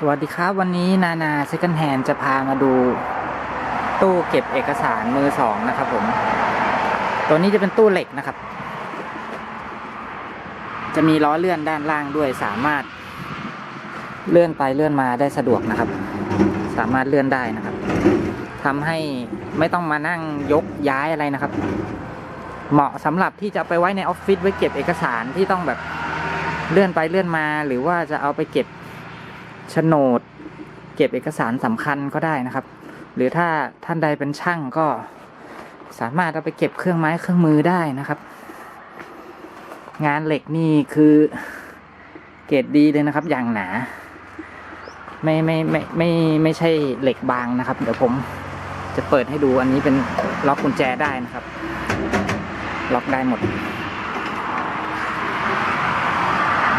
สวัสดีครับ วันนี้นานาเซคันแฮนจะพามาดูตู้เก็บเอกสารมือสองนะครับผม ตัวนี้จะเป็นตู้เหล็กนะครับ จะมีล้อเลื่อนด้านล่างด้วยสามารถ เลื่อนไปเลื่อนมาได้สะดวกนะครับ สามารถเลื่อนได้นะครับทำให้ไม่ต้องมานั่งยกย้ายอะไรนะครับ เหมาะสำหรับที่จะไปไว้ในออฟฟิศไว้เก็บเอกสารที่ต้องแบบเลื่อนไปเลื่อนมา หรือว่าจะเอาไปเก็บ โฉนด เก็บเอกสารสำคัญก็ได้นะครับ หรือถ้าท่านใดเป็นช่างก็สามารถเอาไปเก็บเครื่องไม้เครื่องมือได้นะครับ งานเหล็กนี่คือเกรดดีเลยนะครับ อย่างหนา ไม่ไม่ไม่ไม่ไม่ใช่เหล็กบางนะครับ เดี๋ยวผมจะเปิดให้ดูอันนี้เป็นล็อกกุญแจได้นะครับ ล็อกได้หมด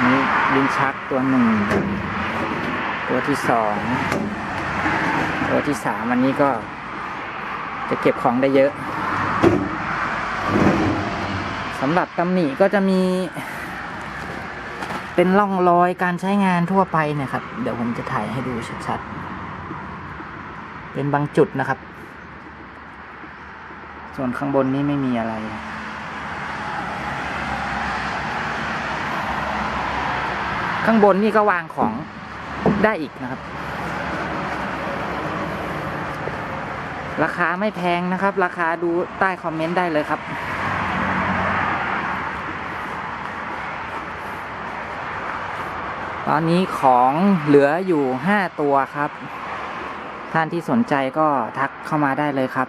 นนี้ลิ้นชักตัวหนึ่ง ตัวที่สองตัวที่สามอันนี้ก็จะเก็บของได้เยอะสำหรับตำหนิก็จะมี เป็นร่องรอยการใช้งานทั่วไปเนี่ยครับ เดี๋ยวผมจะถ่ายให้ดูชัดๆ เป็นบางจุดนะครับ ส่วนข้างบนนี้ไม่มีอะไรข้างบนนี่ก็วางของ ได้อีกนะครับ ราคาไม่แพงนะครับ ราคาดูใต้คอมเมนต์ได้เลยครับตอนนี้ของเหลืออยู่ห้าตัวครับ ท่านที่สนใจก็ทักเข้ามาได้เลยครับ